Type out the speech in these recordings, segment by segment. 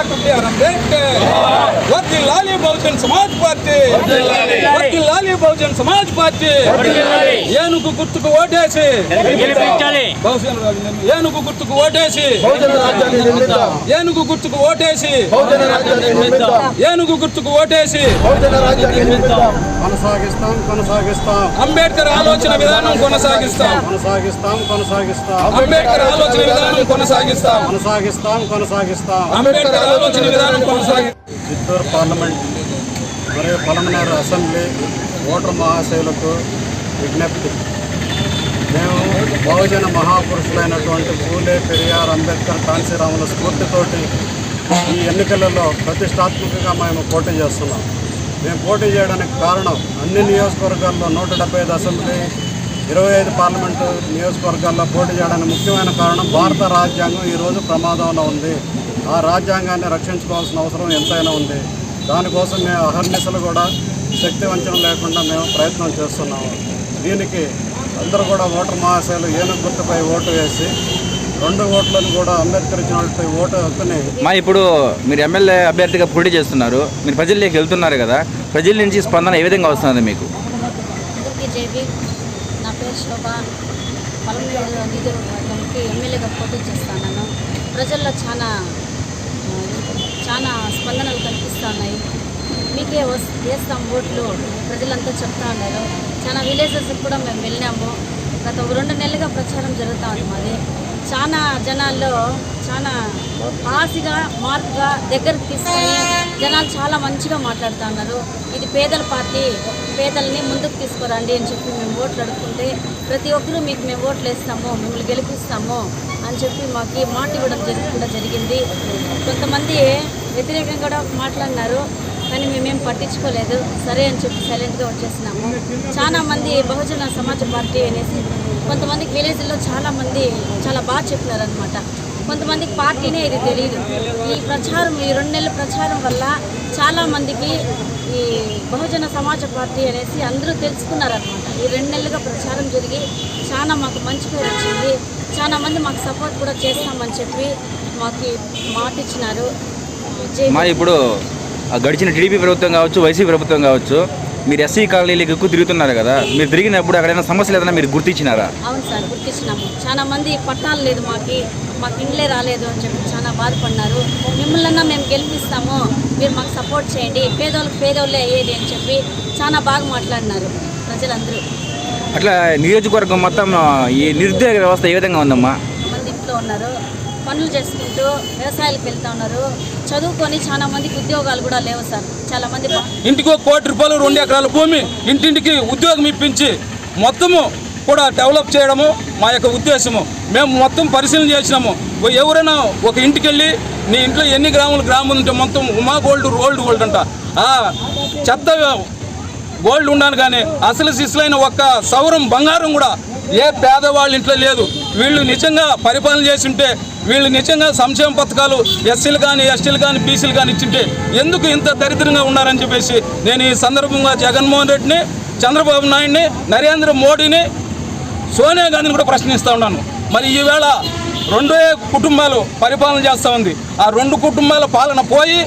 Jacob Ferreira Bahujan Samaj Party. వర్ధిల్లాలి Bahujan Samaj party. ఏనుగు గుర్తుకు ఓటేసి. ఏనుగు గుర్తుకు ఓటేసి. ఏనుగు గుర్తుకు ఓటేసి. ఏనుగు గుర్తుకు ఓటేసి. కొనసాగిస్తాం కొనసాగిస్తాం. అంబేద్కర్ ఆలోచన విధానం కొనసాగిస్తాం. కొనసాగిస్తాం కొనసాగిస్తాం. అంబేద్కర్ ఆలోచన విధానం కొనసాగిస్తాం. కొనసాగిస్తాం కొనసాగిస్తాం. అంబేద్కర్ ఆలోచన విధానం కొనసాగి చిత్తూరు పార్లమెంట్ మరియు పలమనేరు అసెంబ్లీ ఓటర్ మహాశైలకు విజ్ఞప్తి. మేము బహుజన మహాపురుషులైనటువంటి పూలే పెరియార్ అంబేద్కర్ కాంశీరాముల స్ఫూర్తితోటి ఈ ఎన్నికలలో ప్రతిష్టాత్మకంగా మేము పోటీ చేస్తున్నాం. మేము పోటీ చేయడానికి కారణం అన్ని నియోజకవర్గాల్లో నూట డెబ్బై ఐదు అసెంబ్లీ ఇరవై ఐదు పార్లమెంటు నియోజకవర్గాల్లో పోటీ చేయడానికి ముఖ్యమైన కారణం భారత రాజ్యాంగం ఈరోజు ప్రమాదంలో ఉంది. ఆ రాజ్యాంగాన్ని రక్షించుకోవాల్సిన అవసరం ఎంతైనా ఉంది. దానికోసం మేము అహర్నిశలు కూడా శక్తి వంచన లేకుండా మేము ప్రయత్నం చేస్తున్నాము. దీనికి అందరూ కూడా ఓటర్ మహాశయులు ఏనుగు గుర్తుపై ఓటు వేసి రెండు ఓట్లను కూడా అంబేద్కర్ ఇచ్చినటువంటి ఓటు హక్కుని మా ఇప్పుడు మీరు ఎమ్మెల్యే అభ్యర్థిగా పోటీ చేస్తున్నారు. మీరు ప్రజల్లోకి వెళ్తున్నారు కదా ప్రజల నుంచి స్పందన ఏ విధంగా వస్తుంది మీకు? నా పేరు శోభ. ఎమ్మెల్యేగా పోటీ చేస్తాను ప్రజల్లో చాలా చాలా స్పందనలు కనిపిస్తున్నాయి మీకే వేస్తాం ఓట్లు. ప్రజలంతా చెప్తా ఉన్నారు. చాలా విలేజెస్కి కూడా మేము వెళ్ళాము గత రెండు నెలలుగా ప్రచారం జరుగుతూ ఉంది మాది. చాలా జనాల్లో చాలా ఆశగా మార్పుగా దగ్గరకు తీసుకొని జనాలు చాలా మంచిగా మాట్లాడుతున్నారు. ఇది పేదల పార్టీ పేదల్ని ముందుకు తీసుకురండి అని చెప్పి మేము ఓట్లు అడుగుతుంటే ప్రతి ఒక్కరూ మీకు మేము ఓట్లు వేస్తాము మిమ్మల్ని గెలిపిస్తాము అని చెప్పి మాకు మాట ఇవ్వడం జరగకుండా జరిగింది. కొంతమంది వ్యతిరేకంగా కూడా మాట్లాడినారు కానీ మేమేం పట్టించుకోలేదు. సరే అని చెప్పి సైలెంట్గా వచ్చేసినాము. చాలా మంది బహుజన సమాజ పార్టీ అనేసి కొంతమంది విలేజ్లో చాలా మంది చాలా బాగా చెప్పినారనమాట కొంతమందికి పార్టీనే ఇది తెలియదు ఈ ప్రచారం ఈ రెండు నెలల ప్రచారం వల్ల చాలా మందికి ఈ బహుజన సమాజ పార్టీ అనేసి అందరూ తెలుసుకున్నారనమాట ఈ రెండు నెలలుగా ప్రచారం జరిగి చాలా మాకు మంచి పేరు వచ్చింది. చాలా మంది మాకు సపోర్ట్ కూడా చేస్తామని చెప్పి మాకు మాట ఇచ్చినారు. మా ఇప్పుడు గడిచిన టీడీపీ ప్రభుత్వం కావచ్చు వైసీపీ ప్రభుత్వం కావచ్చు మీరు ఎస్సీ కాలనీలకు ఎక్కువ తిరుగుతున్నారు కదా మీరు తిరిగినప్పుడు అక్కడైనా సమస్యలు ఏదైనా మీరు గుర్తించినారా? అవును సార్ గుర్తించినాము. చాలా మంది పట్టాలు లేదు మాకి. మాకు ఇండ్లే రాలేదు అని చెప్పి చాలా బాధపడినారు. మిమ్మల్ని మేము గెలిపిస్తాము మీరు మాకు సపోర్ట్ చేయండి పేదోళ్ళకి పేదోళ్ళే అయ్యేది అని చెప్పి చాలా బాగా మాట్లాడినారు ప్రజలందరూ. అట్లా నియోజకవర్గం మొత్తం ఈ నిరుద్యోగ వ్యవస్థ ఏ విధంగా ఉందమ్మా? మంది ఇంట్లో ఉన్నారు పనులు చేసుకుంటూ వ్యవసాయాలకు వెళ్తూ ఉన్నారు. చదువుకొని చాలా మందికి ఉద్యోగాలు కూడా లేవు సార్. చాలా మంది ఇంటికి ఒక కోటి రూపాయలు రెండు ఎకరాల భూమి ఇంటింటికి ఉద్యోగం ఇప్పించి మొత్తము కూడా డెవలప్ చేయడము మా యొక్క ఉద్దేశము. మేము మొత్తం పరిశీలన చేసినాము. ఎవరైనా ఒక ఇంటికి వెళ్ళి నీ ఇంట్లో ఎన్ని గ్రాములు గ్రాములు ఉంటే మొత్తం ఉమా గోల్డ్ రోల్డ్ గోల్డ్ అంట. చెత్త గోల్డ్ ఉన్నాను కానీ అసలు సిసలైన ఒక్క సౌరం బంగారం కూడా ఏ పేదవాళ్ళ ఇంట్లో లేదు. వీళ్ళు నిజంగా పరిపాలన చేసింటే వీళ్ళు నిజంగా సంక్షేమ పథకాలు ఎస్సీలు కానీ ఎస్టీలు కానీ బీసీలు కానీ ఇచ్చింటే ఎందుకు ఇంత దరిద్రంగా ఉన్నారని చెప్పేసి నేను ఈ సందర్భంగా జగన్మోహన్ రెడ్డిని చంద్రబాబు నాయుడిని నరేంద్ర మోడీని సోనియా గాంధీని కూడా ప్రశ్నిస్తూ ఉన్నాను. మరి ఈవేళ రెండే కుటుంబాలు పరిపాలన చేస్తూ ఉంది. ఆ రెండు కుటుంబాల పాలన పోయి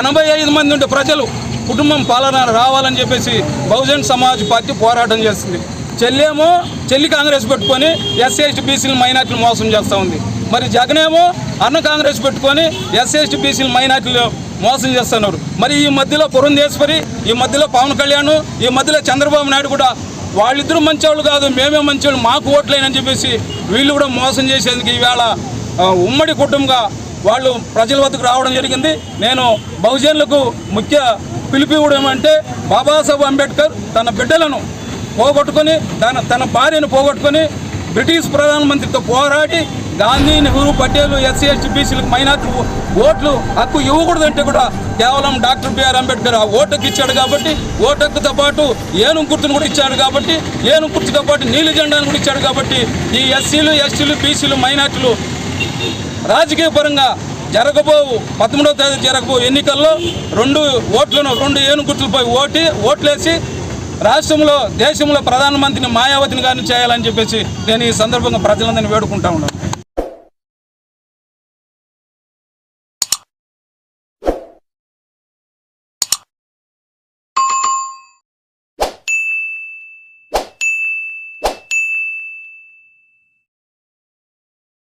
ఎనభై ఐదు మంది ఉండే ప్రజలు కుటుంబం పాలన రావాలని చెప్పేసి బహుజన్ సమాజ్ పార్టీ పోరాటం చేస్తుంది. చెల్లేమో చెల్లి కాంగ్రెస్ పెట్టుకొని ఎస్సీ ఎస్టీ బీసీలు మైనార్టీలు మోసం చేస్తూ ఉంది. మరి జగనేమో అన్న కాంగ్రెస్ పెట్టుకొని ఎస్సీ ఎస్టీ బీసీలు మైనార్టీలు మోసం చేస్తున్నారు. మరి ఈ మధ్యలో పురంధేశ్వరి ఈ మధ్యలో పవన్ కళ్యాణ్ ఈ మధ్యలో చంద్రబాబు నాయుడు కూడా వాళ్ళిద్దరూ మంచివాళ్ళు కాదు మేమే మంచివాళ్ళు మాకు ఓట్లేనని చెప్పేసి వీళ్ళు కూడా మోసం చేసేందుకు ఈవేళ ఉమ్మడి కుటుంబంగా వాళ్ళు ప్రజల వద్దకు రావడం జరిగింది. నేను బహుజనులకు ముఖ్య పిలుపు ఇవ్వడం అంటే బాబాసాహెబ్ అంబేద్కర్ తన బిడ్డలను పోగొట్టుకొని తన తన భార్యను పోగొట్టుకొని బ్రిటిష్ ప్రధానమంత్రితో పోరాడి గాంధీ నెహ్రూ పటేల్ ఎస్సీ ఎస్టీ బీసీలకు మైనార్టీ ఓట్లు హక్కు ఇవ్వకూడదంటే కూడా కేవలం డాక్టర్ బిఆర్ అంబేద్కర్ ఆ ఓటుకు ఇచ్చాడు కాబట్టి ఓటుతో పాటు ఏను గుర్తును కూడా ఇచ్చాడు కాబట్టి ఏను గుర్తుతో పాటు నీలి జెండాను కూడా ఇచ్చాడు కాబట్టి ఈ ఎస్సీలు ఎస్టీలు బీసీలు మైనార్టీలు రాజకీయ పరంగా జరగబోవు పదమూడవ తేదీ జరగబోవు ఎన్నికల్లో రెండు ఓట్లను రెండు ఏను గుర్తులపై ఓటి ఓట్లేసి రాష్ట్రంలో దేశంలో ప్రధానమంత్రిని మాయావతిని గారిని చేయాలని చెప్పేసి నేను ఈ సందర్భంగా ప్రజలందరినీ వేడుకుంటా ఉన్నాను.